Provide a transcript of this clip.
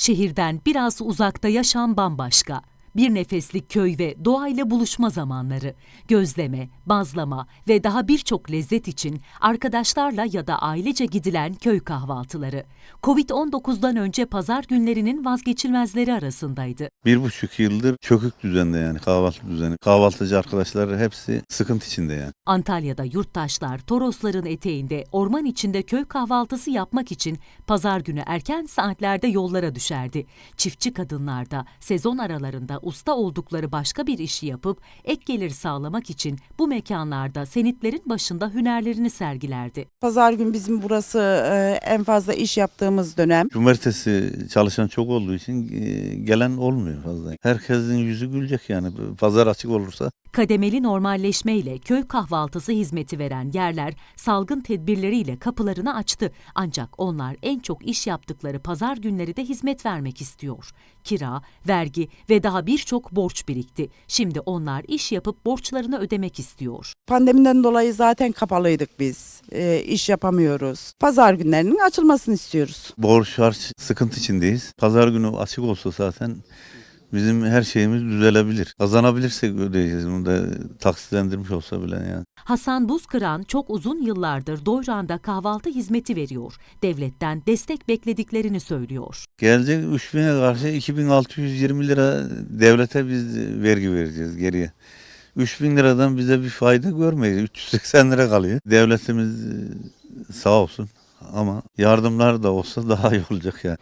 Şehirden biraz uzakta yaşam bambaşka. Bir nefeslik köy ve doğayla buluşma zamanları. Gözleme, bazlama ve daha birçok lezzet için arkadaşlarla ya da ailece gidilen köy kahvaltıları. Covid-19'dan önce pazar günlerinin vazgeçilmezleri arasındaydı. Bir buçuk yıldır çökük düzende yani kahvaltı düzeni. Kahvaltıcı arkadaşlar hepsi sıkıntı içinde yani. Antalya'da yurttaşlar Torosların eteğinde orman içinde köy kahvaltısı yapmak için pazar günü erken saatlerde yollara düşerdi. Çiftçi kadınlar da sezon aralarında usta oldukları başka bir işi yapıp ek gelir sağlamak için bu mekanlarda senitlerin başında hünerlerini sergilerdi. Pazar gün bizim burası e, en fazla iş yaptığımız dönem. Cumartesi çalışan çok olduğu için e, gelen olmuyor fazla. Herkesin yüzü gülecek yani pazar açık olursa. Kademeli normalleşmeyle köy kahvaltısı hizmeti veren yerler salgın tedbirleriyle kapılarını açtı. Ancak onlar en çok iş yaptıkları pazar günleri de hizmet vermek istiyor. Kira, vergi ve daha birçok borç birikti. Şimdi onlar iş yapıp borçlarını ödemek istiyor. Pandemiden dolayı zaten kapalıydık biz. E, iş yapamıyoruz. Pazar günlerinin açılmasını istiyoruz. Borç harç sıkıntı içindeyiz. Pazar günü açık olsa zaten bizim her şeyimiz düzelebilir. Kazanabilirsek ödeyeceğiz. Bunu da taksitlendirmiş olsa bile yani. Hasan Buzkıran çok uzun yıllardır Doyran'da kahvaltı hizmeti veriyor. Devletten destek beklediklerini söylüyor. Gelecek 3000'e karşı 2620 lira devlete biz vergi vereceğiz geriye. 3000 liradan bize bir fayda görmeyiz. 380 lira kalıyor. Devletimiz e, sağ olsun ama yardımlar da olsa daha iyi olacak yani.